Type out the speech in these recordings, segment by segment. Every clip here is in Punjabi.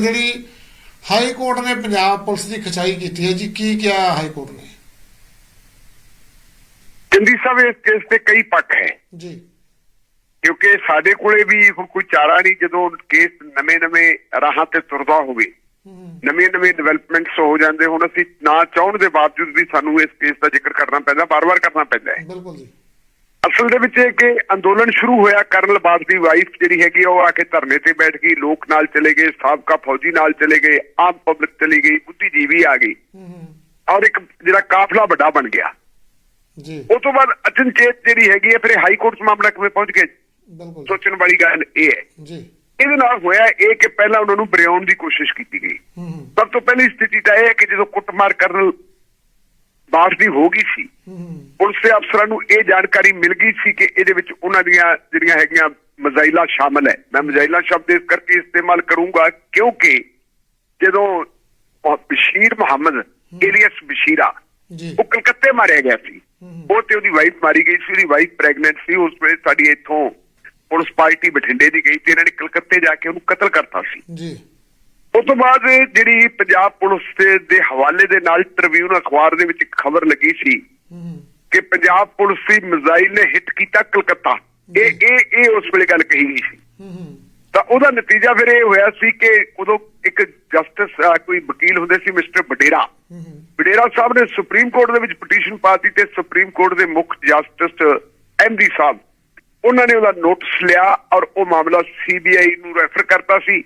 ਜਿਹੜੀ ਹਾਈ ਕੋਰਟ ਨੇ ਪੰਜਾਬ ਪੁਲਿਸ ਦੀ ਖਚਾਈ ਕੀਤੀ ਹੈ ਜੀ ਕੀ ਕਿਹਾ ਹਾਈ ਕੋਰਟ ਨੇ? ਚੰਦੀ ਸਾਹਿਬ ਇਸ ਕੇਸ ਤੇ ਕਈ ਪੱਖ ਹੈ। ਜੀ। ਕਿਉਂਕਿ ਸਾਡੇ ਕੋਲੇ ਵੀ ਹੁਣ ਕੋਈ ਚਾਰਾ ਨਹੀਂ ਜਦੋਂ ਕੇਸ ਨਵੇਂ-ਨਵੇਂ ਰਾਹਾਂ ਤੇ ਤੁਰਦਾ ਹੋਵੇ ਨਵੇਂ-ਨਵੇਂ ਡਿਵੈਲਪਮੈਂਟਸ ਹੋ ਜਾਂਦੇ ਹੁਣ ਅਸੀਂ ਨਾ ਚਾਹਣ ਦੇ ਬਾਵਜੂਦ ਵੀ ਸਾਨੂੰ ਇਸ ਕੇਸ ਦਾ ਜ਼ਿਕਰ ਕਰਨਾ ਪੈਂਦਾ ਬਾਰ-ਬਾਰ ਕਰਨਾ ਪੈਂਦਾ ਹੈ। ਬਿਲਕੁਲ ਜੀ। ਅਸਲ ਦੇ ਵਿੱਚ ਇਹ ਕਿ ਅੰਦੋਲਨ ਸ਼ੁਰੂ ਹੋਇਆ ਕਰਨਲ ਬਾਗ ਦੀ ਵਾਈਫ ਜਿਹੜੀ ਹੈਗੀ ਉਹ ਆ ਕੇ ਧਰਨੇ ਤੇ ਬੈਠ ਗਈ ਲੋਕ ਨਾਲ ਚਲੇ ਗਏ ਸਾਬਕਾ ਫੌਜੀ ਨਾਲ ਚਲੇ ਗਏ ਆਮ ਪਬਲਿਕ ਚਲੀ ਗਈ ਬੁੱਧੀਜੀਵੀ ਆ ਗਈ। ਔਰ ਇੱਕ ਜਿਹੜਾ ਕਾਫਲਾ ਵੱਡਾ ਬਣ ਗਿਆ। ਜੀ। ਉਸ ਤੋਂ ਬਾਅਦ ਅਚਨਚੇਤ ਜਿਹੜੀ ਹੈਗੀ ਹੈ ਫਿਰ ਹਾਈ ਕੋਰਟ 'ਚ ਮਾਮਲਾ ਕਿਵੇਂ ਪਹੁੰਚ ਗਿਆ? ਬਿਲਕੁਲ। ਸੋਚਣ ਵਾਲੀ ਗੱਲ ਇਹ ਹੈ। ਜੀ। ਇਹਦੇ ਨਾਲ ਹੋਇਆ ਇਹ ਕਿ ਪਹਿਲਾਂ ਉਹਨਾਂ ਨੂੰ ਬਰਿਆਉਣ ਦੀ ਕੋਸ਼ਿਸ਼ ਕੀਤੀ ਗਈ। ਸਭ ਤੋਂ ਪਹਿਲੀ ਸਥਿਤੀ ਤਾਂ ਇਹ ਹੈ ਕਿ ਜਦੋਂ ਕੁੱਟਮਾਰ ਕਰਨ ਬਾਠ ਦੀ ਹੋ ਗਈ ਸੀ। ਪੁਲਿਸ ਦੇ ਅਫਸਰਾਂ ਨੂੰ ਇਹ ਜਾਣਕਾਰੀ ਮਿਲ ਗਈ ਸੀ ਕਿ ਇਹਦੇ ਵਿੱਚ ਉਹਨਾਂ ਦੀਆਂ ਜਿਹੜੀਆਂ ਹੈਗੀਆਂ ਮਜ਼ਾਈਲਾ ਸ਼ਾਮਲ ਹੈ। ਮੈਂ ਮਜ਼ਾਈਲਾ ਸ਼ਬਦ ਇਸ ਕਰਕੇ ਇਸਤੇਮਾਲ ਕਰੂੰਗਾ ਕਿਉਂਕਿ ਜਦੋਂ ਬਸ਼ੀਰ ਮੁਹੰਮਦ ਏਲੀਅਸ ਬਸ਼ੀਰਾ ਉਹ ਕਲਕੱਤੇ ਮਾਰਿਆ ਗਿਆ ਸੀ। ਉਹ ਤੇ ਉਹਦੀ ਵਾਈਫ ਮਾਰੀ ਗਈ ਸੀ ਉਹਦੀ ਵਾਈਫ ਪ੍ਰੈਗਨੈਂਟ ਸੀ। ਉਸ ਵੇਲੇ ਸਾਡੀ ਇੱਥੋਂ ਪੁਲਿਸ ਪਾਰਟੀ ਬਠਿੰਡੇ ਦੀ ਗਈ ਤੇ ਇਹਨਾਂ ਨੇ ਕਲਕੱਤੇ ਜਾ ਕੇ ਉਹਨੂੰ ਕਤਲ ਕਰਤਾ ਸੀ। ਜੀ। ਉਸ ਤੋਂ ਬਾਅਦ ਜਿਹੜੀ ਪੰਜਾਬ ਪੁਲਿਸ ਦੇ ਹਵਾਲੇ ਦੇ ਨਾਲ ਟ੍ਰਿਬਿਊਨ ਅਖਬਾਰ ਦੇ ਵਿੱਚ ਖਬਰ ਲੱਗੀ ਸੀ ਕਿ ਪੰਜਾਬ ਪੁਲਿਸ ਦੀ ਮਿਜ਼ਾਈਲ ਨੇ ਹਿੱਟ ਕੀਤਾ ਕਲਕੱਤਾ। ਇਹ ਇਹ ਇਹ ਉਸ ਵੇਲੇ ਗੱਲ ਕਹੀ ਗਈ ਸੀ। ਤਾਂ ਉਹਦਾ ਨਤੀਜਾ ਫਿਰ ਇਹ ਹੋਇਆ ਸੀ ਕਿ ਉਦੋਂ ਇੱਕ ਜਸਟਿਸ ਕੋਈ ਵਕੀਲ ਹੁੰਦੇ ਸੀ ਮਿਸਟਰ ਬਡੇਰਾ ਬਡੇਰਾ ਸਾਹਿਬ ਨੇ ਸੁਪਰੀਮ ਕੋਰਟ ਦੇ ਵਿੱਚ ਪਟੀਸ਼ਨ ਪਾਤੀ ਤੇ ਸੁਪਰੀਮ ਕੋਰਟ ਦੇ ਮੁੱਖ ਜਸਟਿਸ ਐਮਡੀ ਸਾਹਿਬ ਉਹਨਾਂ ਨੇ ਉਹਦਾ ਨੋਟਿਸ ਲਿਆ ਔਰ ਉਹ ਮਾਮਲਾ ਸੀਬੀਆਈ ਨੂੰ ਰੈਫਰ ਕਰਤਾ ਸੀ।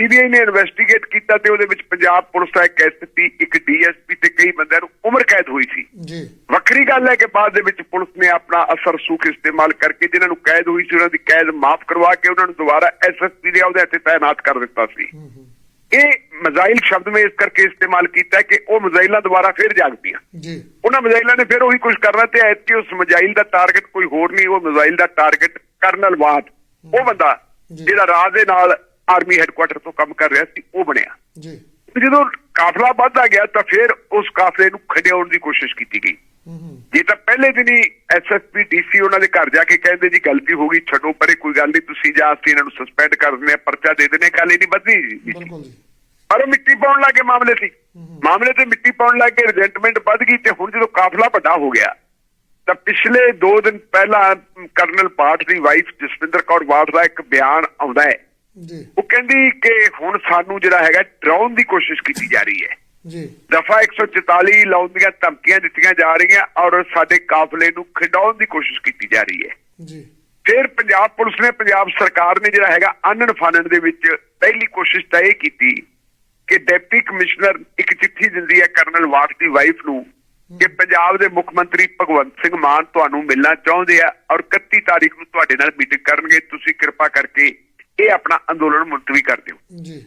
ਸੀਬੀਆਈ ਨੇ ਇਨਵੈਸਟੀਗੇਟ ਕੀਤਾ ਤੇ ਉਹਦੇ ਵਿੱਚ ਪੰਜਾਬ ਪੁਲਿਸ ਦਾ ਇੱਕ ਐਸਪੀ ਇੱਕ ਡੀਐਸਪੀ ਤੇ ਕਈ ਬੰਦਿਆਂ ਨੂੰ ਉਮਰ ਕੈਦ ਹੋਈ ਸੀ। ਜੀ। ਵੱਖਰੀ ਗੱਲ ਹੈ ਕਿ ਬਾਅਦ ਦੇ ਵਿੱਚ ਪੁਲਿਸ ਨੇ ਆਪਣਾ ਅਸਰ ਸੂਖ ਇਸਤੇਮਾਲ ਕਰਕੇ ਜਿਨ੍ਹਾਂ ਨੂੰ ਕੈਦ ਹੋਈ ਸੀ ਉਹਨਾਂ ਦੀ ਕੈਦ ਮਾਫ ਕਰਵਾ ਕੇ ਉਹਨਾਂ ਨੂੰ ਦੁਬਾਰਾ ਐਸਐਸਪੀ ਦੇ ਅਹੁਦੇ ਤੇ ਤਾਇਨਾਤ ਕਰ ਦਿੱਤਾ ਸੀ। ਇਹ ਮਜ਼ਾਈਲ ਸ਼ਬਦ ਮੈਂ ਇਸ ਕਰਕੇ ਇਸਤੇਮਾਲ ਕੀਤਾ ਕਿ ਉਹ ਮਜ਼ਾਈਲਾਂ ਦੁਬਾਰਾ ਫਿਰ ਜਾਗ ਪਈਆਂ ਜੀ। ਉਹਨਾਂ ਮਜ਼ਾਈਲਾਂ ਨੇ ਫਿਰ ਉਹੀ ਕੁਝ ਕਰਨਾ ਤੇ ਐਤਕੀ ਉਸ ਮਜ਼ਾਈਲ ਦਾ ਟਾਰਗੇਟ ਕੋਈ ਹੋਰ ਨਹੀਂ ਉਹ ਮਜ਼ਾਈਲ ਦਾ ਟਾਰਗੇਟ ਕਰਨਲ ਵਾਦ। ਉਹ ਬੰਦਾ। ਜਿਹੜਾ ਰਾਜ ਦੇ ਨਾਲ ਆਰਮੀ ਹੈੱਡਕੁਆਟਰ ਤੋਂ ਕੰਮ ਕਰ ਰਿਹਾ ਸੀ ਉਹ ਬਣਿਆ। ਜੀ। ਜਦੋਂ ਕਾਫਲਾ ਵੱਧਦਾ ਗਿਆ ਤਾਂ ਫਿਰ ਉਸ ਕਾਫਲੇ ਨੂੰ ਖੜਿਆਉਣ ਦੀ ਕੋਸ਼ਿਸ਼ ਕੀਤੀ ਗਈ। ਜੇ ਤਾਂ ਪਹਿਲੇ ਦਿਨ ਹੀ ਐਸਐਸਪੀ ਡੀਸੀ ਉਹਨਾਂ ਦੇ ਘਰ ਜਾ ਕੇ ਕਹਿੰਦੇ ਜੀ ਗਲਤੀ ਹੋ ਗਈ ਛੱਡੋ ਪਰੇ ਕੋਈ ਗੱਲ ਨਹੀਂ ਤੁਸੀਂ ਜਾ ਅਸੀਂ ਇਹਨਾਂ ਨੂੰ ਸਸਪੈਂਡ ਕਰ ਦਿੰਦੇ ਆ ਪਰਚਾ ਦੇ ਦਿੰਦੇ ਹਾਂ, ਗੱਲ ਹੀ ਨਹੀਂ ਵਧੀ ਬਿਲਕੁਲ ਜੀ। ਪਰ ਉਹ ਮਿੱਟੀ ਪਾਉਣ ਲੱਗੇ ਮਾਮਲੇ ਸੀ ਮਾਮਲੇ ਤੇ ਮਿੱਟੀ ਪਾਉਣ ਲੱਗੇ ਰਿਜ਼ੈਂਟਮੈਂਟ ਵੱਧ ਗਈ ਤੇ ਹੁਣ ਜਦੋਂ ਕਾਫਲਾ ਵੱਡਾ ਹੋ ਗਿਆ ਤਾਂ ਪਿਛਲੇ 2 ਦਿਨ ਪਹਿਲਾਂ ਕਰਨਲ ਪਾਠ ਦੀ ਵਾਈਫ ਜਸਵਿੰਦਰ ਕੌਰ ਬਾਠ ਦਾ ਇੱਕ ਬਿਆਨ ਆਉਂਦਾ ਹੈ। ਜੀ। ਉਹ ਕਹਿੰਦੀ ਕਿ ਹੁਣ ਸਾਨੂੰ ਜਿਹੜਾ ਹੈਗਾ ਡਰਾਉਣ ਦੀ ਕੋਸ਼ਿਸ਼ ਕੀਤੀ ਜਾ ਰਹੀ ਹੈ। ਜੀ। ਦਫਾ 144 ਲਾਉਣ ਦੀਆਂ ਧਮਕੀਆਂ ਦਿੱਤੀਆਂ ਜਾ ਰਹੀਆਂ ਔਰ ਸਾਡੇ ਕਾਫਲੇ ਨੂੰ ਖਿਡਾਉਣ ਦੀ ਕੋਸ਼ਿਸ਼ ਕੀਤੀ ਜਾ ਰਹੀ ਹੈ। ਜੀ। ਫਿਰ ਪੰਜਾਬ ਪੁਲਿਸ ਨੇ ਪੰਜਾਬ ਸਰਕਾਰ ਨੇ ਜਿਹੜਾ ਹੈਗਾ ਆਨਣ ਫਾਨਣ ਦੇ ਵਿੱਚ ਪਹਿਲੀ ਕੋਸ਼ਿਸ਼ ਤਾਂ ਇਹ ਕੀਤੀ ਕਿ ਡਿਪਟੀ ਕਮਿਸ਼ਨਰ ਇੱਕ ਚਿੱਠੀ ਦਿੰਦੀ ਹੈ ਕਰਨਲ ਵਾਟ ਦੀ ਵਾਈਫ ਨੂੰ ਕਿ ਪੰਜਾਬ ਦੇ ਮੁੱਖ ਮੰਤਰੀ ਭਗਵੰਤ ਸਿੰਘ ਮਾਨ ਤੁਹਾਨੂੰ ਮਿਲਣਾ ਚਾਹੁੰਦੇ ਆ ਔਰ 31 ਤਾਰੀਖ ਨੂੰ ਤੁਹਾਡੇ ਨਾਲ ਮੀਟਿੰਗ ਕਰਨਗੇ। ਤੁਸੀਂ ਕਿਰਪਾ ਕਰਕੇ ਇਹ ਆਪਣਾ ਅੰਦੋਲਨ ਮੁਲਤਵੀ ਕਰ ਦਿਓ। ਜੀ।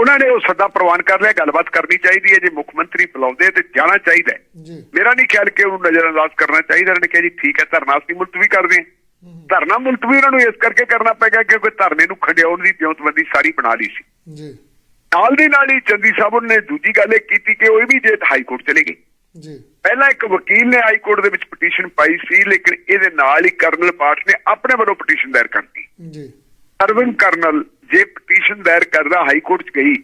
ਉਹਨਾਂ ਨੇ ਉਹ ਸੱਦਾ ਪ੍ਰਵਾਨ ਕਰ ਲਿਆ ਗੱਲਬਾਤ ਕਰਨੀ ਚਾਹੀਦੀ ਹੈ ਜੇ ਮੁੱਖ ਮੰਤਰੀ ਬੁਲਾਉਂਦੇ ਤੇ ਜਾਣਾ ਚਾਹੀਦਾ ਹੈ। ਜੀ। ਮੇਰਾ ਨਹੀਂ ਖਿਆਲ ਕਿ ਉਹਨੂੰ ਨਜ਼ਰਅੰਦਾਜ਼ ਕਰਨਾ ਚਾਹੀਦਾ। ਉਹਨੇ ਕਿਹਾ ਜੀ ਠੀਕ ਹੈ ਧਰਨਾ ਅਸੀਂ ਮੁਲਤਵੀ ਕਰਦੇ ਹਾਂ। ਧਰਨਾ ਮੁਲਤਵੀ ਉਹਨਾਂ ਨੂੰ ਇਸ ਕਰਕੇ ਕਰਨਾ ਪੈਗਾ ਕਿਉਂਕਿ ਧਰਨੇ ਨੂੰ ਖੰਡਿਆਉਣ ਦੀ ਬਿਉਂਤਬੰਦੀ ਸਾਰੀ ਬਣਾ ਲਈ ਸੀ। ਜੀ। ਨਾਲ ਦੀ ਨਾਲ ਹੀ ਚੰਦੀ ਸਾਹਿਬ ਨੇ ਦੂਜੀ ਗੱਲ ਇਹ ਕੀਤੀ ਕਿ ਉਹ ਵੀ ਜੇ ਹਾਈ ਕੋਰਟ ਚਲੇ ਗਏ। ਜੀ। ਪਹਿਲਾਂ ਇੱਕ ਵਕੀਲ ਨੇ ਹਾਈ ਕੋਰਟ ਦੇ ਵਿੱਚ ਪਟੀਸ਼ਨ ਪਾਈ ਸੀ ਲੇਕਿਨ ਇਹਦੇ ਨਾਲ ਹੀ ਕਰਨਲ ਪਾਠ ਨੇ ਆਪਣੇ ਵੱਲੋਂ ਪਟੀਸ਼ਨ ਦਾਇਰ ਕਰਤੀ ਜੀ। ਅਰਵਿੰਦ ਕਰਨਲ ਜੇ ਪਟੀਸ਼ਨ ਦਾਇਰ ਕਰਦਾ ਹਾਈ ਕੋਰਟ 'ਚ ਗਈ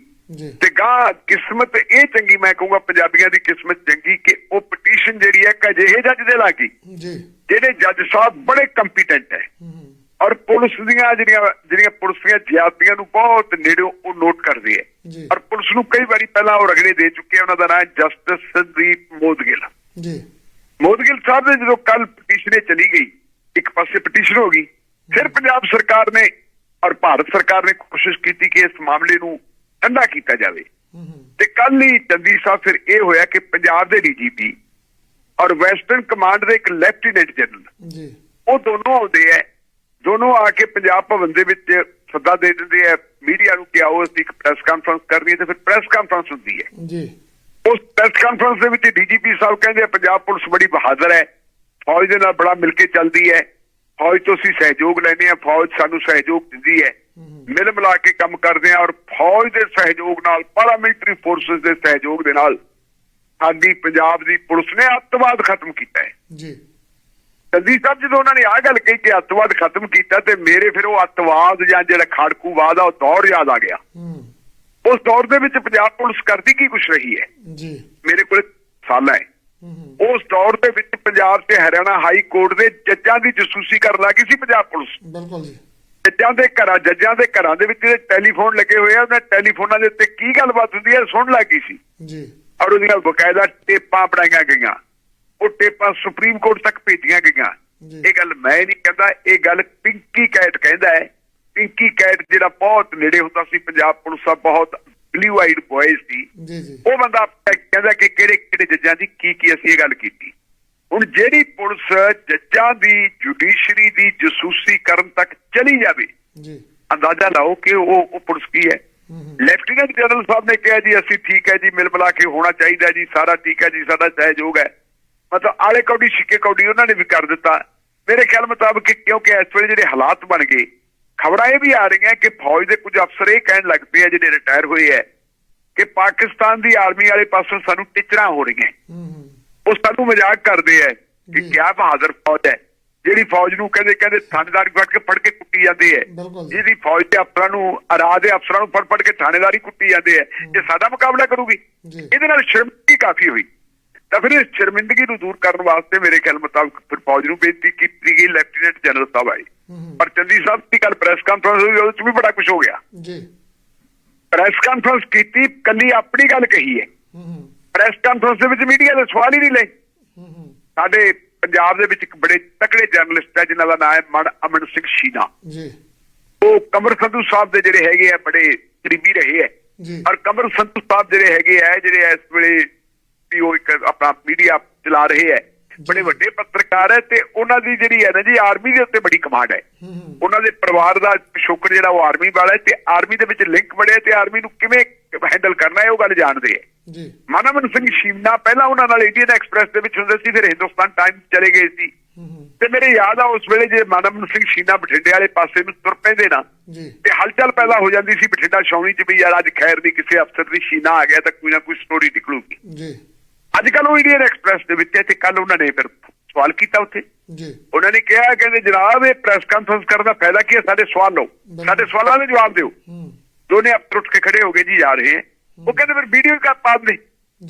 ਤੇ ਗਾਂ ਕਿਸਮਤ ਇਹ ਚੰਗੀ ਮੈਂ ਕਹੂੰਗਾ ਪੰਜਾਬੀਆਂ ਦੀ ਕਿਸਮਤ ਚੰਗੀ ਕਿ ਉਹ ਪਟੀਸ਼ਨ ਜਿਹੜੀ ਹੈ ਇੱਕ ਅਜਿਹੇ ਜੱਜ ਦੇ ਲਾਗੀ ਜੀ। ਜਿਹੜੇ ਜੱਜ ਸਾਹਿਬ ਬੜੇ ਕੰਪੀਟੈਂਟ ਹੈ। ਔਰ ਪੁਲਿਸ ਦੀਆਂ ਜਿਹੜੀਆਂ ਜਿਹੜੀਆਂ ਪੁਲਿਸ ਦੀਆਂ ਜ਼ਿਆਦਤੀਆਂ ਨੂੰ ਬਹੁਤ ਨੇੜਿਓਂ ਉਹ ਨੋਟ ਕਰਦੇ ਹੈ। ਔਰ ਪੁਲਿਸ ਨੂੰ ਕਈ ਵਾਰੀ ਪਹਿਲਾਂ ਉਹ ਰਗੜੇ ਦੇ ਚੁੱਕੇ ਉਹਨਾਂ ਦਾ ਨਾਮ ਜਸਟਿਸ ਸੰਦੀਪ ਮੋਦਗਿਲ। ਜੀ। ਮੋਦਗਿਲ ਸਾਹਿਬ ਨੇ ਜਦੋਂ ਕੱਲ ਪਟੀਸ਼ਨੇ ਚਲੀ ਗਈ ਇੱਕ ਪਾਸੇ ਪਟੀਸ਼ਨ ਹੋ ਗਈ ਫਿਰ ਪੰਜਾਬ ਸਰਕਾਰ ਨੇ ਔਰ ਭਾਰਤ ਸਰਕਾਰ ਨੇ ਕੋਸ਼ਿਸ਼ ਕੀਤੀ ਕਿ ਇਸ ਮਾਮਲੇ ਨੂੰ ਠੰਡਾ ਕੀਤਾ ਜਾਵੇ। ਤੇ ਕੱਲ ਹੀ ਚੰਦੀ ਸਾਹਿਬ ਫਿਰ ਇਹ ਹੋਇਆ ਕਿ ਪੰਜਾਬ ਦੇ ਡੀਜੀਪੀ ਔਰ ਵੈਸਟਰਨ ਕਮਾਂਡ ਦੇ ਇੱਕ ਲੈਫਟੀਨੈਂਟ ਜਨਰਲ ਜੀ। ਉਹ ਦੋਨੋਂ ਆਉਂਦੇ ਐ। ਦੋਨੋਂ ਆ ਕੇ ਪੰਜਾਬ ਭਵਨ ਦੇ ਵਿੱਚ ਸੱਦਾ ਦੇ ਦਿੰਦੇ ਐ। ਮੀਡੀਆ ਨੂੰ ਕਿ ਆਓ ਅਸੀਂ ਇੱਕ ਪ੍ਰੈਸ ਕਾਨਫਰੰਸ ਕਰਨੀ ਹੈ ਤੇ ਫਿਰ ਪ੍ਰੈਸ ਕਾਨਫਰੰਸ ਹੁੰਦੀ ਹੈ ਜੀ। ਉਸ ਪ੍ਰੈਸ ਕਾਨਫਰੰਸ ਦੇ ਵਿੱਚ ਡੀਜੀਪੀ ਸਾਹਿਬ ਕਹਿੰਦੇ ਪੰਜਾਬ ਪੁਲਿਸ ਬੜੀ ਬਹਾਦਰ ਹੈ ਫੌਜ ਦੇ ਨਾਲ ਬੜਾ ਮਿਲ ਕੇ ਚੱਲਦੀ ਹੈ ਫੌਜ ਤੋਂ ਅਸੀਂ ਸਹਿਯੋਗ ਲੈਂਦੇ ਆ ਫੌਜ ਸਾਨੂੰ ਸਹਿਯੋਗ ਦਿੰਦੀ ਹੈ। ਮਿਲ ਮਿਲਾ ਕੇ ਕੰਮ ਕਰਦੇ ਆ ਔਰ ਫੌਜ ਦੇ ਸਹਿਯੋਗ ਨਾਲ ਪਾਰਾਮਿਲਟਰੀ ਫੋਰਸਸ ਦੇ ਸਹਿਯੋਗ ਦੇ ਨਾਲ ਸਾਡੀ ਪੰਜਾਬ ਦੀ ਪੁਲਿਸ ਨੇ ਅੱਤਵਾਦ ਖਤਮ ਕੀਤਾ ਹੈ। ਜੀ। ਜਲਦੀ ਸਾਹਿਬ ਜਦੋਂ ਉਹਨਾਂ ਨੇ ਆਹ ਗੱਲ ਕਹੀ ਕਿ ਅੱਤਵਾਦ ਖਤਮ ਕੀਤਾ ਤੇ ਮੇਰੇ ਫਿਰ ਉਹ ਅੱਤਵਾਦ ਜਾਂ ਜਿਹੜਾ ਖਾੜਕੂਵਾਦ ਆ ਉਹ ਦੌਰ ਯਾਦ ਆ ਗਿਆ। ਉਸ ਦੌਰ ਦੇ ਵਿੱਚ ਪੰਜਾਬ ਪੁਲਿਸ ਕਰਦੀ ਕੀ ਕੁਛ ਰਹੀ ਹੈ? ਜੀ। ਮੇਰੇ ਕੋਲ ਸਾਲਾਂ ਹੂੰ। ਉਸ ਦੌਰ ਦੇ ਵਿੱਚ ਪੰਜਾਬ ਤੇ ਹਰਿਆਣਾ ਹਾਈ ਕੋਰਟ ਦੇ ਜੱਜਾਂ ਦੀ ਜਸੂਸੀ ਕਰਨ ਲੱਗੀ ਸੀ ਪੰਜਾਬ ਪੁਲਿਸ। ਬਿਲਕੁਲ ਜੀ। ਜੱਜਾਂ ਦੇ ਘਰਾਂ ਜੱਜਾਂ ਦੇ ਘਰਾਂ ਦੇ ਵਿੱਚ ਜਿਹੜੇ ਟੈਲੀਫੋਨ ਲੱਗੇ ਹੋਏ ਆ ਉਹਨਾਂ ਟੈਲੀਫੋਨਾਂ ਦੇ ਉੱਤੇ ਕੀ ਗੱਲਬਾਤ ਹੁੰਦੀ ਹੈ ਸੁਣ ਲੱਗੀ ਸੀ। ਜੀ। ਔਰ ਉਹਦੀਆਂ ਬਕਾਇਦਾ ਟੇਪਾਂ ਬਣਾਈਆਂ ਗਈਆਂ। ਉਹ ਟੇਪਾਂ ਸੁਪਰੀਮ ਕੋਰਟ ਤੱਕ ਭੇਜੀਆਂ ਗਈਆਂ। ਇਹ ਗੱਲ ਮੈਂ ਨਹੀਂ ਕਹਿੰਦਾ ਇਹ ਗੱਲ ਪਿੰਕੀ ਕੈਟ ਕਹਿੰਦਾ ਹੈ। ਪਿੰਕੀ ਕੈਟ ਜਿਹੜਾ ਬਹੁਤ ਨੇੜੇ ਹੁੰਦਾ ਸੀ ਪੰਜਾਬ ਪੁਲਿਸ ਦਾ ਬਹੁਤ ਬਲੂ ਆਈਡ ਬॉयਜ਼ ਜੀ ਉਹ ਬੰਦਾ ਕਹਿੰਦਾ ਕਿ ਕਿਹੜੇ ਕਿਹੜੇ ਜੱਜਾਂ ਦੀ ਕੀ ਕੀ ਅਸੀਂ ਇਹ ਗੱਲ ਕੀਤੀ। ਹੁਣ ਜਿਹੜੀ ਪੁਲਿਸ ਜੱਜਾਂ ਦੀ ਜੁਡੀਸ਼ਰੀ ਦੀ ਜਸੂਸੀ ਕਰਨ ਤੱਕ ਚਲੀ ਜਾਵੇ ਜੀ। ਅੰਦਾਜ਼ਾ ਲਾਓ ਕਿ ਉਹ ਉਹ ਪੁਲਿਸ ਕੀ ਹੈ। ਲੈਫਟੀਨੈਂਟ ਜਨਰਲ ਸਾਹਿਬ ਨੇ ਕਿਹਾ ਜੀ ਅਸੀਂ ਠੀਕ ਹੈ ਜੀ ਮਿਲ ਮਿਲਾ ਕੇ ਹੋਣਾ ਚਾਹੀਦਾ ਜੀ ਸਾਰਾ ਠੀਕ ਹੈ ਜੀ ਸਾਡਾ ਸਹਿਯੋਗ ਹੈ। ਮਤਲਬ ਆਲੇ ਕੌਡੀ ਛਿੱਕੇ ਕੌਡੀ ਉਹਨਾਂ ਨੇ ਵੀ ਕਰ ਦਿੱਤਾ। ਮੇਰੇ ਖਿਆਲ ਮੁਤਾਬਕ ਕਿਉਂਕਿ ਇਸ ਵੇਲੇ ਜਿਹੜੇ ਹਾਲਾਤ ਬਣ ਗਏ ਖਬਰਾਂ ਇਹ ਵੀ ਆ ਰਹੀਆਂ ਕਿ ਫੌਜ ਦੇ ਕੁਝ ਅਫਸਰ ਇਹ ਕਹਿਣ ਲੱਗ ਪਏ ਆ ਜਿਹੜੇ ਰਿਟਾਇਰ ਹੋਏ ਆ ਕਿ ਪਾਕਿਸਤਾਨ ਦੀ ਆਰਮੀ ਵਾਲੇ ਪਾਸੋਂ ਸਾਨੂੰ ਟਿਚਰਾਂ ਹੋ ਰਹੀਆਂ। ਉਹ ਸਾਨੂੰ ਮਜ਼ਾਕ ਕਰਦੇ ਆ ਕਿ। ਕਿਆ ਬਹਾਦਰ ਫੌਜ ਹੈ। ਜਿਹੜੀ ਫੌਜ ਨੂੰ ਕਹਿੰਦੇ ਕਹਿੰਦੇ ਥਾਣੇਦਾਰ ਫੜ ਕੇ ਫੜ ਕੇ ਕੁੱਟੀ ਜਾਂਦੇ ਜੀ। ਜਿਹਦੀ ਫੌਜ ਦੇ ਅਫਸਰਾਂ ਨੂੰ ਅਰਾਧ ਦੇ ਅਫਸਰਾਂ ਨੂੰ ਫੜ ਫੜ ਕੇ ਥਾਣੇਦਾਰੀ ਕੁੱਟੀ ਜਾਂਦੇ ਆ। ਇਹ ਸਾਡਾ ਮੁਕਾਬਲਾ ਕਰੂਗੀ। ਇਹਦੇ ਨਾਲ ਸ਼ਰਮਿੰਦਗੀ ਕਾਫੀ ਹੋਈ। ਤਾਂ ਫਿਰ ਇਸ ਸ਼ਰਮਿੰਦਗੀ ਨੂੰ ਦੂਰ ਕਰਨ ਵਾਸਤੇ ਮੇਰੇ ਖਿਆਲ ਮੁਤਾਬਕ ਫਿਰ ਫੌਜ ਨੂੰ ਬੇਨਤੀ ਕੀਤੀ ਗਈ ਲੈਫਟੀਨੈਂਟ ਜਨਰਲ ਸਾਹਿਬ ਆਏ। ਪਰ ਚੰਦੀ ਸਾਹਿਬ ਦੀ ਕੱਲ ਪ੍ਰੈਸ ਕਾਨਫਰੰਸ ਹੋਈ ਉਹਦੇ ਚ ਵੀ ਬੜਾ ਕੁਝ ਹੋ ਗਿਆ। ਜੀ। ਪ੍ਰੈਸ ਕਾਨਫਰੰਸ ਕੀਤੀ ਕੱਲੀ ਆਪਣੀ ਗੱਲ ਕਹੀ ਹੈ। ਪ੍ਰੈਸ ਕਾਨਫਰੰਸ ਦੇ ਵਿੱਚ ਮੀਡੀਆ ਦੇ ਸਵਾਲ ਹੀ ਨਹੀਂ ਲਏ। ਸਾਡੇ ਪੰਜਾਬ ਦੇ ਵਿੱਚ ਇੱਕ ਬੜੇ ਤਕੜੇ ਜਰਨਲਿਸਟ ਹੈ ਜਿਨ੍ਹਾਂ ਦਾ ਨਾਮ ਹੈ ਮਨ ਅਮਨ ਸਿੰਘ ਸ਼ੀਨਾ। ਜੀ। ਉਹ ਕਮਰ ਸੰਧੂ ਸਾਹਿਬ ਦੇ ਜਿਹੜੇ ਹੈਗੇ ਆ ਬੜੇ ਕਰੀਬੀ ਰਹੇ ਜੀ। ਔਰ ਕਮਰ ਸੰਧੂ ਸਾਹਿਬ ਜਿਹੜੇ ਹੈਗੇ ਆ ਜਿਹੜੇ ਇਸ ਵੇਲੇ ਵੀ ਉਹ ਇੱਕ ਆਪਣਾ ਮੀਡੀਆ ਚਲਾ ਰਹੇ ਹੈ। ਬੜੇ ਵੱਡੇ ਪੱਤਰਕਾਰ ਹੈ ਤੇ ਉਹਨਾਂ ਦੀ ਜਿਹੜੀ ਹੈ ਨਾ ਜੀ ਆਰਮੀ ਦੇ ਉੱਤੇ ਬੜੀ ਕਮਾਂਡ ਹੈ। ਉਹਨਾਂ ਦੇ ਪਰਿਵਾਰ ਦਾ ਪਿਛੋਕੜ ਜਿਹੜਾ ਉਹ ਆਰਮੀ ਵਾਲਾ ਹੈ ਤੇ ਆਰਮੀ ਦੇ ਵਿੱਚ ਲਿੰਕ ਬੜੇ ਤੇ ਆਰਮੀ ਨੂੰ ਕਿਵੇਂ ਹੈਂਡਲ ਕਰਨਾ ਹੈ ਉਹ ਗੱਲ ਜਾਣਦੇ ਹੈ। ਜੀ। ਮਨਮਨ ਸਿੰਘ ਸ਼ੀਮਨਾ ਪਹਿਲਾਂ ਉਹਨਾਂ ਨਾਲ ਇੰਡੀਅਨ ਐਕਸਪ੍ਰੈਸ ਦੇ ਵਿੱਚ ਹੁੰਦੇ ਸੀ ਫਿਰ ਹਿੰਦੁਸਤਾਨ ਟਾਈਮ ਚਲੇ ਗਏ ਸੀ। ਤੇ ਮੇਰੇ ਯਾਦ ਆ ਉਸ ਵੇਲੇ ਜੇ ਮਨਮਨ ਸਿੰਘ ਸ਼ੀਨਾ ਬਠਿੰਡੇ ਵਾਲੇ ਪਾਸੇ ਨੂੰ ਤੁਰ ਪੈਂਦੇ ਨਾ ਜੀ। ਤੇ ਹਲਚਲ ਪੈਦਾ ਹੋ ਜਾਂਦੀ ਸੀ ਬਠਿੰਡਾ ਛਾਉਣੀ ਚ ਵੀ ਯਾਰ ਅੱਜ ਖੈਰ ਦੀ ਕਿਸੇ ਅਫਸਰ ਦੀ ਸ਼ੀਨਾ ਆ ਗਿਆ ਤਾਂ ਕੋਈ ਨਾ ਕੋਈ ਸਟੋਰੀ ਨਿਕਲੂਗੀ। ਜੀ। ਅੱਜ ਕੱਲ ਉਹ ਇੰਡੀਅਨ ਐਕਸਪ੍ਰੈਸ ਦੇ ਵਿੱਚ ਤੇ ਕੱਲ ਉਹਨਾਂ ਨੇ ਫਿਰ ਸਵਾਲ ਕੀਤਾ ਉੱਥੇ। ਜੀ। ਉਹਨਾਂ ਨੇ ਕਿਹਾ ਕਹਿੰਦੇ ਜਨਾਬ ਇਹ ਪ੍ਰੈਸ ਕਾਨਫਰੰਸ ਕਰਨ ਦਾ ਫਾਇਦਾ ਕੀ ਹੈ? ਸਾਡੇ ਸਵਾਲ ਲਓ। ਸਾਡੇ ਸਵਾਲਾਂ ਦੇ ਜਵਾਬ ਦਿਓ। ਹੂੰ। ਦੋਨੇ ਅਫਸਰ ਉੱਠ ਕੇ ਖੜੇ ਹੋ ਗਏ ਜੀ ਜਾ ਰਹੇ ਉਹ ਕਹਿੰਦੇ ਫਿਰ ਵੀਡੀਓ ਕਾ ਪਾ ਦੇ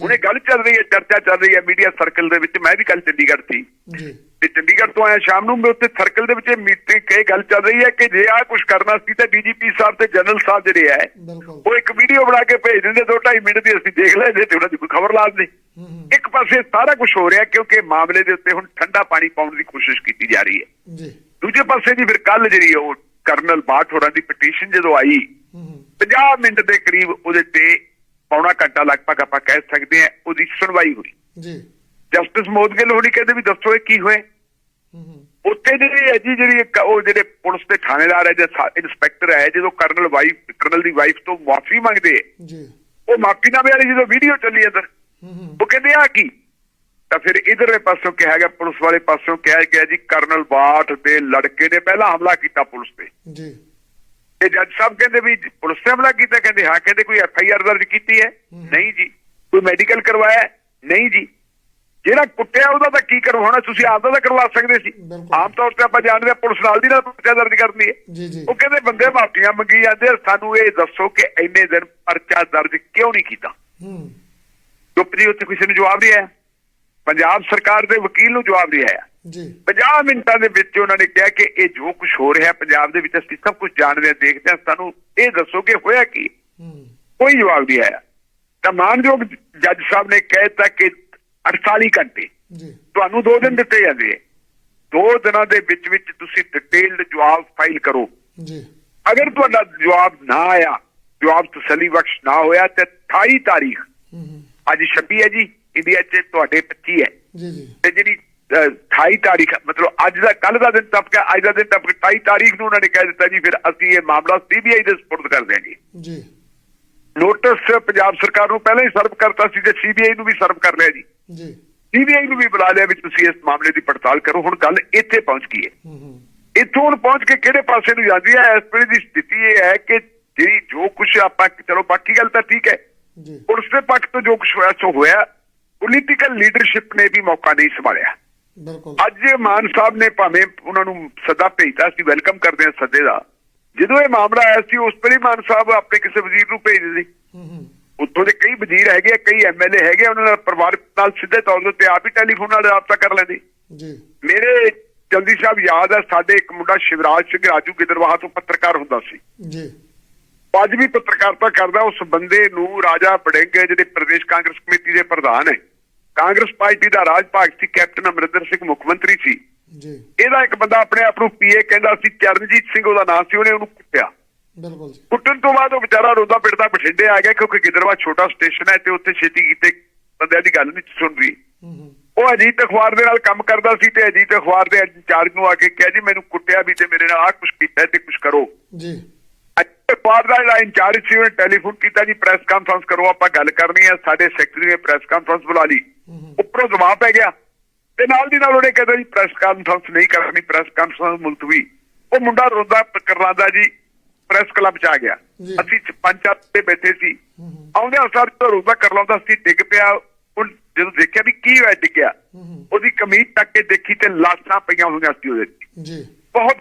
ਉਹਨੇ ਗੱਲ ਚੱਲ ਰਹੀ ਹੈ ਚਰਚਾ ਚੱਲ ਰਹੀ ਹੈ ਮੀਡੀਆ ਸਰਕਲ ਦੇ ਵਿੱਚ। ਮੈਂ ਵੀ ਕੱਲ ਚੰਡੀਗੜ੍ਹ ਸੀ। ਜੀ। ਤੇ ਚੰਡੀਗੜ੍ਹ ਤੋਂ ਆਇਆ ਸ਼ਾਮ ਨੂੰ ਮੈਂ ਉੱਥੇ ਸਰਕਲ ਦੇ ਵਿੱਚ ਮੀਟਿੰਗ ਕੇ ਗੱਲ ਚੱਲ ਰਹੀ ਹੈ ਕਿ ਜੇ ਆਹ ਕੁਝ ਕਰਨਾ ਸੀ ਤਾਂ ਡੀਜੀਪੀ ਸਾਹਿਬ ਤੇ ਜਨਰਲ ਸਾਹਿਬ ਜਿਹੜੇ ਬਿਲਕੁਲ। ਉਹ ਇੱਕ ਵੀਡੀਓ ਬਣਾ ਕੇ ਭੇਜ ਦਿੰਦੇ 2.5 ਮਿੰਟ ਦੀ ਅਸੀਂ ਦੇਖ ਲੈਂਦੇ ਤੇ ਉਹਨਾਂ ਦੀ ਕੋਈ ਖਬਰ ਲਾ ਦਿੰਦੇ ਹੂੰ ਹੂੰ। ਇੱਕ ਪਾਸੇ ਸਾਰਾ ਕੁਝ ਹੋ ਰਿਹਾ ਕਿਉਂਕਿ ਮਾਮਲੇ ਦੇ ਉੱਤੇ ਹੁਣ ਠੰਡਾ ਪਾਣੀ ਪਾਉਣ ਦੀ ਕੋਸ਼ਿਸ਼ ਕੀਤੀ ਜਾ ਰਹੀ ਹੈ। ਜੀ। ਦੂਜੇ ਪਾਸੇ ਜੀ ਫਿਰ ਕੱਲ ਜਿਹੜੀ ਉਹ ਕਰਨਲ ਬਾਠ ਹੋਰਾਂ ਦੀ ਪਟੀਸ਼ਨ ਜਦੋਂ ਆਈ ਹੂੰ ਹੂੰ। 50 ਮਿੰਟ ਦੇ ਕਰੀਬ ਉਹਦੇ ਤੇ ਪੌਣਾ ਘੰਟਾ ਲਗਭਗ ਆਪਾਂ ਕਹਿ ਸਕਦੇ ਹਾਂ ਉਹਦੀ ਸੁਣਵਾਈ ਹੋਈ। ਜੀ। ਜਸਟਿਸ ਮੋਦਗਿਲ ਹੋਣੀ ਕਹਿੰਦੇ ਵੀ ਦੱਸੋ ਇਹ ਕੀ ਹੋਏ ਹੂੰ ਹੂੰ। ਉੱਥੇ ਜਿਹੜੀ ਹੈ ਜੀ ਜਿਹੜੀ ਉਹ ਜਿਹੜੇ ਪੁਲਿਸ ਦੇ ਥਾਣੇਦਾਰ ਹੈ ਜਾਂ ਇੰਸਪੈਕਟਰ ਹੈ ਜਦੋਂ ਕਰਨਲ ਵਾਈਫ ਕਰਨਲ ਦੀ ਵਾਈਫ ਤੋਂ ਮਾਫੀ ਮੰਗਦੇ ਜੀ। ਉਹ ਮਾਫੀਨਾਮੇ ਵਾਲੀ ਜਦੋਂ ਵੀਡੀਓ ਚੱਲੀ ਅੰਦਰ ਹੂੰ ਹੂੰ। ਉਹ ਕਹਿੰਦੇ ਆ ਕੀ? ਤਾਂ ਫਿਰ ਇਧਰਲੇ ਪਾਸੋਂ ਕਿਹਾ ਗਿਆ ਪੁਲਿਸ ਵਾਲੇ ਪਾਸੋਂ ਕਿਹਾ ਗਿਆ ਜੀ ਕਰਨਲ ਬਾਠ ਦੇ ਲੜਕੇ ਨੇ ਪਹਿਲਾਂ ਹਮਲਾ ਕੀਤਾ ਪੁਲਿਸ ਤੇ। ਜੀ। ਤੇ ਜੱਜ ਸਾਹਿਬ ਕਹਿੰਦੇ ਵੀ ਪੁਲਿਸ ਨੇ ਹਮਲਾ ਕੀਤਾ ਕਹਿੰਦੇ ਹਾਂ ਕਹਿੰਦੇ ਕੋਈ ਐਫ ਆਈ ਆਰ ਦਰਜ ਕੀਤੀ ਹੈ। ਨਹੀਂ ਜੀ। ਕੋਈ ਮੈਡੀਕਲ ਕਰਵਾਇਆ? ਨਹੀਂ ਜੀ। ਜਿਹੜਾ ਕੁੱਟਿਆ ਉਹਦਾ ਤਾਂ ਕੀ ਕਰਵਾਉਣਾ? ਤੁਸੀਂ ਆਪਦਾ ਤਾਂ ਕਰਵਾ ਸਕਦੇ ਸੀ। ਆਮ ਤੌਰ ਤੇ ਆਪਾਂ ਜਾਣਦੇ ਹਾਂ ਪੁਲਿਸ ਨਾਲ ਦੀ ਨਾਲ ਪਰਚਾ ਦਰਜ ਕਰਦੀ ਹੈ। ਉਹ ਕਹਿੰਦੇ ਬੰਦੇ ਮਾਫੀਆਂ ਮੰਗੀ ਜਾਂਦੇ ਆ, ਸਾਨੂੰ ਇਹ ਦੱਸੋ ਕਿ ਇੰਨੇ ਦਿਨ ਪਰਚਾ ਦਰਜ ਕਿਉਂ ਨਹੀਂ ਕੀਤਾ? ਹੂੰ। ਚੁੱਪ ਜੀ ਉੱਥੇ ਕਿਸੇ ਨੂੰ ਜਵਾਬ ਨਹੀਂ ਆਇਆ। ਪੰਜਾਬ ਸਰਕਾਰ ਦੇ ਵਕੀਲ ਨੂੰ ਜਵਾਬ ਨਹੀਂ ਆਇਆ। ਜੀ। 50 ਮਿੰਟਾਂ ਦੇ ਵਿੱਚ ਉਹਨਾਂ ਨੇ ਕਿਹਾ ਕਿ ਇਹ ਜੋ ਕੁਝ ਹੋ ਰਿਹਾ ਪੰਜਾਬ ਦੇ ਵਿੱਚ ਅਸੀਂ ਸਭ ਕੁਝ ਜਾਣਦੇ ਹਾਂ ਦੇਖਦੇ ਹਾਂ ਸਾਨੂੰ ਇਹ ਦੱਸੋ ਕਿ ਹੋਇਆ ਕੀ? ਹੂੰ। ਕੋਈ ਜਵਾਬ ਨਹੀਂ ਆਇਆ। ਤਾਂ ਮਾਨਯੋਗ ਜੱਜ ਸਾਹਿਬ ਨੇ ਕਹਿਤਾ ਕਿ 48 ਘੰਟੇ। ਜੀ। ਤੁਹਾਨੂੰ 2 ਦਿਨ ਦਿੱਤੇ ਜਾਂਦੇ ਹੈ ਦੋ ਦਿਨਾਂ ਦੇ ਵਿੱਚ ਵਿੱਚ ਤੁਸੀਂ ਡਿਟੇਲਡ ਜਵਾਬ ਫਾਈਲ ਕਰੋ। ਜੀ। ਅਗਰ ਤੁਹਾਡਾ ਜਵਾਬ ਨਾ ਆਇਆ ਜਵਾਬ ਤਸੱਲੀ ਬਖਸ਼ ਨਾ ਹੋਇਆ ਤੇ 28 ਤਾਰੀਖ ਅੱਜ 26 ਹੈ ਜੀ ਇੰਡੀਆ 'ਚ ਤੁਹਾਡੇ 25 ਹੈ। ਜੀ ਜੀ। ਤੇ ਜਿਹੜੀ 28 ਤਾਰੀਖ ਮਤਲਬ ਅੱਜ ਦਾ ਕੱਲ ਦਾ ਦਿਨ ਟੱਪ ਗਿਆ ਅੱਜ ਦਾ ਦਿਨ ਟੱਪ 28 ਤਾਰੀਖ ਨੂੰ ਉਹਨਾਂ ਨੇ ਕਹਿ ਦਿੱਤਾ ਜੀ ਫਿਰ ਅਸੀਂ ਇਹ ਮਾਮਲਾ ਸੀਬੀਆਈ ਦੇ ਸਪੁਰਦ ਕਰ ਦਿਆਂਗੇ। ਜੀ। ਨੋਟਿਸ ਪੰਜਾਬ ਸਰਕਾਰ ਨੂੰ ਪਹਿਲਾਂ ਹੀ ਸਰਵ ਕਰਤਾ ਸੀ ਤੇ ਸੀਬੀਆਈ ਨੂੰ ਵੀ ਸਰਵ ਕਰ ਲਿਆ ਜੀ। ਜੀ। ਸੀਬੀਆਈ ਨੂੰ ਵੀ ਬੁਲਾ ਲਿਆ ਵੀ ਤੁਸੀਂ ਇਸ ਮਾਮਲੇ ਦੀ ਪੜਤਾਲ ਕਰੋ ਹੁਣ ਗੱਲ ਇੱਥੇ ਪਹੁੰਚ ਗਈ ਹੈ। ਇੱਥੋਂ ਹੁਣ ਪਹੁੰਚ ਕੇ ਕਿਹੜੇ ਪਾਸੇ ਨੂੰ ਜਾਂਦੀ ਹੈ ਇਸ ਵੇਲੇ ਦੀ ਸਥਿਤੀ ਇਹ ਹੈ ਕਿ ਜਿਹੜੀ ਜੋ ਕੁਝ ਆਪਾਂ ਚਲੋ ਬਾਕੀ ਗੱਲ ਤਾਂ ਠੀਕ ਹੈ। ਜੀ। ਪੁਲਿਸ ਦੇ ਪੱਖ ਤੋਂ ਜੋ ਕੁਝ ਹੋਇਆ ਸੋ ਹੋਇਆ ਪੋਲੀਟੀਕਲ ਲੀਡਰਸ਼ਿਪ ਨੇ ਵੀ ਮੌਕਾ ਨਹੀਂ ਸੰਭਾਲਿਆ। ਬਿਲਕੁਲ। ਅੱਜ ਮਾਨ ਸਾਹਿਬ ਨੇ ਭਾਵੇਂ ਉਹਨਾਂ ਨੂੰ ਸੱਦਾ ਭੇਜਤਾ ਸੀ ਵੈਲਕਮ ਕਰਦੇ ਹਾਂ ਸੱਦੇ ਦਾ। ਜਦੋਂ ਇਹ ਮਾਮਲਾ ਆਇਆ ਸੀ ਉਸ ਵੇਲੇ ਮਾਨ ਸਾਹਿਬ ਆਪਣੇ ਕਿਸੇ ਵਜ਼ੀਰ ਨੂੰ ਭੇਜ ਹੂੰ ਉੱਥੋਂ ਦੇ ਕਈ ਵਜ਼ੀਰ ਹੈਗੇ ਆ, ਕਈ ਐਮਐਲਏ ਹੈਗੇ ਆ, ਉਹਨਾਂ ਨਾਲ ਪਰਿਵਾਰ ਨਾਲ ਸਿੱਧੇ ਤੌਰ ਉੱਤੇ ਆਪ ਹੀ ਟੈਲੀਫੋਨ ਨਾਲ ਰਾਬਤਾ ਕਰ ਲੈਂਦੇ। ਜੀ। ਮੇਰੇ ਜਲਦੀ ਸਾਹਿਬ ਯਾਦ ਹੈ ਸਾਡੇ ਇੱਕ ਮੁੰਡਾ ਸ਼ਿਵਰਾਜ ਸਿੰਘ ਰਾਜੂ ਗਿੱਦਰਵਾਹਾ ਤੋਂ ਪੱਤਰਕਾਰ ਹੁੰਦਾ ਸੀ। ਜੀ। ਅੱਜ ਵੀ ਪੱਤਰਕਾਰਤਾ ਕਰਦਾ ਉਸ ਬੰਦੇ ਨੂੰ ਰਾਜਾ ਬੜਿੰਗ ਜਿਹੜੇ ਪ੍ਰਦੇਸ਼ ਕਾਂਗਰਸ ਕਮੇਟੀ ਦੇ ਪ੍ਰਧਾਨ ਹੈ। ਕਾਂਗਰਸ ਪਾਰਟੀ ਦਾ ਰਾਜ ਭਾਗ ਸੀ ਕੈਪਟਨ ਅਮਰਿੰਦਰ ਸਿੰਘ ਮੁੱਖ ਮੰਤਰੀ ਸੀ। ਜੀ। ਇਹਦਾ ਇੱਕ ਬੰਦਾ ਆਪਣੇ ਆਪ ਨੂੰ ਪੀਏ ਕਹਿੰਦਾ ਸੀ ਚਰਨਜੀਤ ਸਿੰਘ ਉਹਦਾ ਨਾਮ ਸੀ ਉਹਨੇ ਉਹਨੂੰ ਕੁੱਟਿਆ। ਬਿਲਕੁਲ ਜੀ। ਕੁੱਟਣ ਤੋਂ ਬਾਅਦ ਉਹ ਵਿਚਾਰਾ ਰੋਦਾ ਪਿੱਟਦਾ ਬਠਿੰਡੇ ਆ ਗਿਆ ਕਿਉਂਕਿ ਗਿੱਦਰਵਾ ਛੋਟਾ ਸਟੇਸ਼ਨ ਹੈ ਤੇ ਉੱਥੇ ਛੇਤੀ ਕੀਤੇ ਬੰਦਿਆਂ ਦੀ ਗੱਲ ਨਹੀਂ ਸੁਣ ਰਹੀ। ਹੂੰ ਹੂੰ। ਉਹ ਅਜੀਤ ਅਖਬਾਰ ਦੇ ਨਾਲ ਕੰਮ ਕਰਦਾ ਸੀ ਤੇ ਅਜੀਤ ਅਖਬਾਰ ਦੇ ਇੰਚਾਰਜ ਨੂੰ ਆ ਕੇ ਕਿਹਾ ਜੀ ਮੈਨੂੰ ਕੁੱਟਿਆ ਵੀ ਤੇ ਮੇਰੇ ਨਾਲ ਆਹ ਕੁਝ ਕੀਤਾ ਤੇ ਕੁਝ ਕਰੋ। ਜੀ। ਅਖਬਾਰ ਦਾ ਜਿਹੜਾ ਇੰਚਾਰਜ ਸੀ ਉਹਨੇ ਟੈਲੀਫੋਨ ਕੀਤਾ ਜੀ ਪ੍ਰੈਸ ਕਾਨਫਰੰਸ ਕਰੋ ਆਪਾਂ ਗੱਲ ਕਰਨੀ ਹੈ ਸਾਡੇ ਸੈਕਟਰੀ ਨੇ ਪ੍ਰੈਸ ਕਾਨਫਰੰਸ ਬੁਲਾ ਲਈ। ਉੱਪਰੋਂ ਦਬਾਅ ਪੈ ਗਿਆ। ਤੇ ਨਾਲ ਦੀ ਨਾਲ ਉਹਨੇ ਕਹਿੰਦਾ ਜੀ ਪ੍ਰੈਸ ਕਾਨਫਰੰਸ ਨਹੀਂ ਕਰਨੀ ਪ੍ਰੈਸ ਕਾਨਫਰੰਸ ਮੁਲਤਵੀ ਉਹ ਮੁੰਡਾ ਰੋਂਦਾ ਕਰਲਾਦਾ ਜੀ ਪ੍ਰੈਸ ਕਲੱਬ ਚ ਆ ਗਿਆ। ਅਸੀਂ ਪੰਜ ਚਾਰ ਤੇ ਬੈਠੇ ਸੀ। ਆਉਂਦੇ ਅਨਸਾਰ ਤੋਂ ਰੋਂਦਾ ਕਰਲਾਉਂਦਾ ਸੀ ਡਿੱਗ ਪਿਆ। ਉਹ ਜਦੋਂ ਦੇਖਿਆ ਵੀ ਕੀ ਹੋਇਆ ਡਿੱਗਿਆ। ਉਹਦੀ ਕਮੀਜ਼ ਚੱਕ ਕੇ ਦੇਖੀ ਤੇ ਲਾਸ਼ਾਂ ਪਈਆਂ ਹੋਈਆਂ ਸੀ ਉਹਦੇ। ਜੀ। ਬਹੁਤ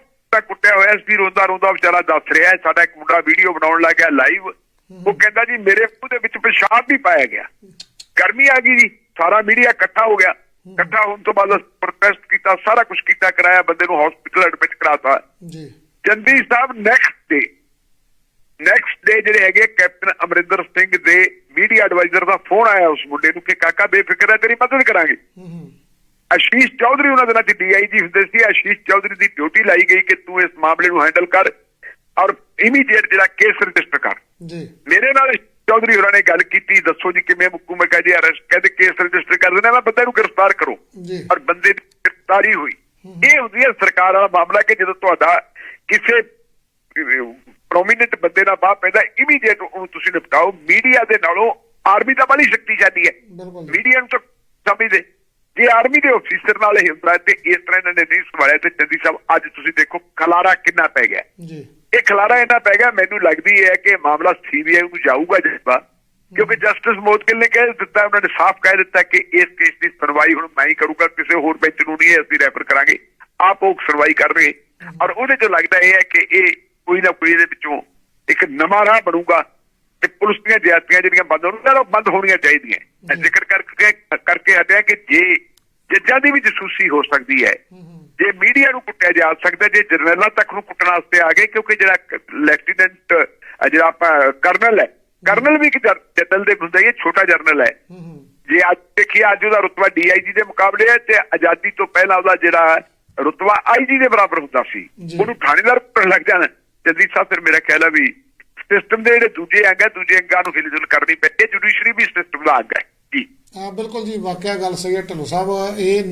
ਕੁੱਟਿਆ ਹੋਇਆ ਸੀ ਰੋਂਦਾ ਰੋਂਦਾ ਵਿਚਾਰਾ ਦੱਸ ਰਿਹਾ। ਸਾਡਾ ਇੱਕ ਮੁੰਡਾ ਵੀਡੀਓ ਬਣਾਉਣ ਲੱਗ ਗਿਆ ਲਾਈਵ ਉਹ ਕਹਿੰਦਾ ਜੀ ਮੇਰੇ ਮੂੰਹ ਦੇ ਵਿੱਚ ਪਿਸ਼ਾਬ ਵੀ ਪਾਇਆ ਗਿਆ। ਗਰਮੀ ਆ ਗਈ ਜੀ। ਸਾਰਾ ਮੀਡੀਆ ਇਕੱਠਾ ਹੋ ਗਿਆ। ਇਕੱਠਾ ਹੋਣ ਤੋਂ ਬਾਅਦ ਪ੍ਰੋਟੈਸਟ ਕੀਤਾ ਸਾਰਾ ਕੁਝ ਕੀਤਾ ਕਰਾਇਆ ਬੰਦੇ ਨੂੰ ਹਸਪੀਟਲ ਐਡਮਿਟ ਕਰਾਤਾ। ਜੀ। ਚੰਦੀ ਸਾਹਿਬ ਨੈਕਸਟ ਡੇ ਨੈਕਸਟ ਡੇ ਜਿਹੜੇ ਹੈਗੇ ਕੈਪਟਨ ਅਮਰਿੰਦਰ ਸਿੰਘ ਦੇ ਮੀਡੀਆ ਐਡਵਾਈਜ਼ਰ ਦਾ ਫੋਨ ਆਇਆ ਉਸ ਮੁੰਡੇ ਨੂੰ ਕਿ ਕਾਕਾ ਬੇਫਿਕਰ ਹੈ ਤੇਰੀ ਮਦਦ ਕਰਾਂਗੇ। ਆਸ਼ੀਸ਼ ਚੌਧਰੀ ਉਹਨਾਂ ਦੇ ਨਾਲ ਡੀਆਈਜੀ ਹੁੰਦੇ ਸੀ। ਆਸ਼ੀਸ਼ ਚੌਧਰੀ ਦੀ ਡਿਊਟੀ ਲਾਈ ਗਈ ਕਿ ਤੂੰ ਇਸ ਮਾਮਲੇ ਨੂੰ ਹੈਂਡਲ ਕਰ ਔਰ ਇਮੀਡੀਏਟ ਜਿਹੜਾ ਕੇਸ ਰਜਿਸਟਰ ਕਰ। ਜੀ। ਮੇਰੇ ਨਾਲ ਚੌਧਰੀ ਹੋਰਾਂ ਨੇ ਗੱਲ ਕੀਤੀ ਦੱਸੋ ਜੀ ਕਿਵੇਂ ਮੁੱਕੂ ਮੈਂ ਕਿਹਾ ਜੀ ਅਰੈਸਟ ਕਹਿੰਦੇ ਕੇਸ ਰਜਿਸਟਰ ਕਰ ਦੇਣਾ ਮੈਂ ਬੰਦੇ ਨੂੰ ਗ੍ਰਿਫਤਾਰ ਕਰੋ। ਔਰ ਬੰਦੇ ਦੀ ਗ੍ਰਿਫਤਾਰੀ ਹੋਈ। ਇਹ ਹੁੰਦੀ ਹੈ ਸਰਕਾਰ ਵਾਲਾ ਮਾਮਲਾ ਕਿ ਜਦੋਂ ਤੁਹਾਡਾ ਕਿਸੇ ਪ੍ਰੋਮਿਨੈਂਟ ਬੰਦੇ ਨਾਲ ਬਾਹ ਪੈਂਦਾ ਇਮੀਡੀਏਟ ਉਹਨੂੰ ਤੁਸੀਂ ਨਿਪਟਾਓ। ਮੀਡੀਆ ਦੇ ਨਾਲੋਂ ਆਰਮੀ ਤਾਂ ਬੜੀ ਸ਼ਕਤੀਸ਼ਾਲੀ ਹੈ। ਮੀਡੀਆ ਨੂੰ ਸਮਝਦੇ ਜੇ ਆਰਮੀ ਦੇ ਅਫੀਸਰ ਨਾਲ ਇਹ ਹੁੰਦਾ ਤੇ ਇਸ ਤਰ੍ਹਾਂ ਇਹਨਾਂ ਨੇ ਨਹੀਂ ਸੰਭਾਲਿਆ ਤੇ ਚੰਦੀ ਸਾਹਿਬ ਅੱਜ ਤੁਸੀਂ ਦੇਖੋ ਖਲਾਰਾ ਕਿੰਨਾ ਪੈ ਗਿਆ। ਜੀ। ਇਹ ਖਲਾਰਾ ਇੰਨਾ ਪੈ ਗਿਆ ਮੈਨੂੰ ਲੱਗਦੀ ਹੈ ਕਿ ਮਾਮਲਾ ਸੀਬੀਆਈ ਨੂੰ ਜਾਊਗਾ ਜਜ਼ਬਾ ਕਿਉਂਕਿ ਜਸਟਿਸ ਮੋਦਕਿਲ ਨੇ ਕਹਿ ਦਿੱਤਾ ਉਹਨਾਂ ਨੇ ਸਾਫ਼ ਕਹਿ ਦਿੱਤਾ ਕਿ ਇਸ ਕੇਸ ਦੀ ਸੁਣਵਾਈ ਹੁਣ ਮੈਂ ਹੀ ਕਰੂੰਗਾ ਕਿਸੇ ਹੋਰ ਬੈਂਚ ਨੂੰ ਨਹੀਂ ਅਸੀਂ ਰੈਫਰ ਕਰਾਂਗੇ ਆਪ ਉਹ ਸੁਣਵਾਈ ਕਰਨਗੇ। ਔਰ ਉਹਦੇ ਚੋਂ ਲੱਗਦਾ ਇਹ ਹੈ ਕਿ ਇਹ ਕੋਈ ਨਾ ਕੋਈ ਇਹਦੇ ਵਿੱਚੋਂ ਇੱਕ ਨਵਾਂ ਰਾਹ ਬਣੂਗਾ ਤੇ ਪੁਲਿਸ ਦੀਆਂ ਜ਼ਿਆਦਤੀਆਂ ਜਿਹੜੀਆਂ ਬੰਦ ਹੋਣਗੀਆਂ ਉਹ ਬੰਦ ਹੋਣੀਆਂ ਚਾਹੀਦੀਆਂ। ਜ਼ਿਕਰ ਕਰਕੇ ਕਰਕੇ ਹਟਿਆ ਕਿ ਜੇ ਜੱਜਾਂ ਦੀ ਵੀ ਜਸੂਸੀ ਹੋ ਸਕਦੀ ਹੂੰ। ਜੇ ਮੀਡੀਆ ਨੂੰ ਕੁੱਟਿਆ ਜਾ ਸਕਦਾ ਜੇ ਜਰਨੈਲਾਂ ਤੱਕ ਨੂੰ ਕੁੱਟਣ ਵਾਸਤੇ ਆ ਗਏ ਕਿਉਂਕਿ ਜਿਹੜਾ ਲੈਫਟੀਨੈਂਟ ਜਿਹੜਾ ਆਪਾਂ ਕਰਨਲ ਹੈ। ਕਰਨਲ ਵੀ ਇੱਕ ਜਨਰਲ ਦੇ ਹੁੰਦਾ ਹੀ ਹੈ ਛੋਟਾ ਜਰਨਲ ਹੈ। ਹੂੰ ਹੂੰ। ਜੇ ਅੱਜ ਦੇਖੀਏ ਅੱਜ ਉਹਦਾ ਰੁਤਬਾ ਡੀਆਈਜੀ ਦੇ ਮੁਕਾਬਲੇ ਹੈ ਤੇ ਆਜ਼ਾਦੀ ਤੋਂ ਪਹਿਲਾਂ ਉਹਦਾ ਜਿਹੜਾ ਰੁਤਬਾ ਆਈਜੀ ਦੇ ਬਰਾਬਰ ਹੁੰਦਾ ਸੀ। ਉਹਨੂੰ ਥਾਣੇਦਾਰ ਕਰਨ ਲੱਗ ਜਾਣਾ। ਜਲਦੀ ਸਾਹਿਬ ਫਿਰ ਮੇਰਾ ਖਿਆਲ ਹੈ ਵੀ ਸਿਸਟਮ ਦੇ ਜਿਹੜੇ ਦੂਜੇ ਅੰਗ ਹੈ ਦੂਜੇ ਅੰਗਾਂ ਨੂੰ ਹਿਲਜੁਲ ਕਰਨੀ ਪਏ ਇਹ ਜੁਡੀਸ਼ਰੀ ਵੀ ਸਿਸਟਮ ਦਾ ਅੰਗ ਹੈ। ਜੀ। ਹਾਂ ਬਿਲਕੁਲ ਜੀ ਵਾਕਿਆ ਗੱਲ ਸਹੀ ਹੈ। ਢਿੱਲੋਂ ਸਾਹਿਬ ਇਹ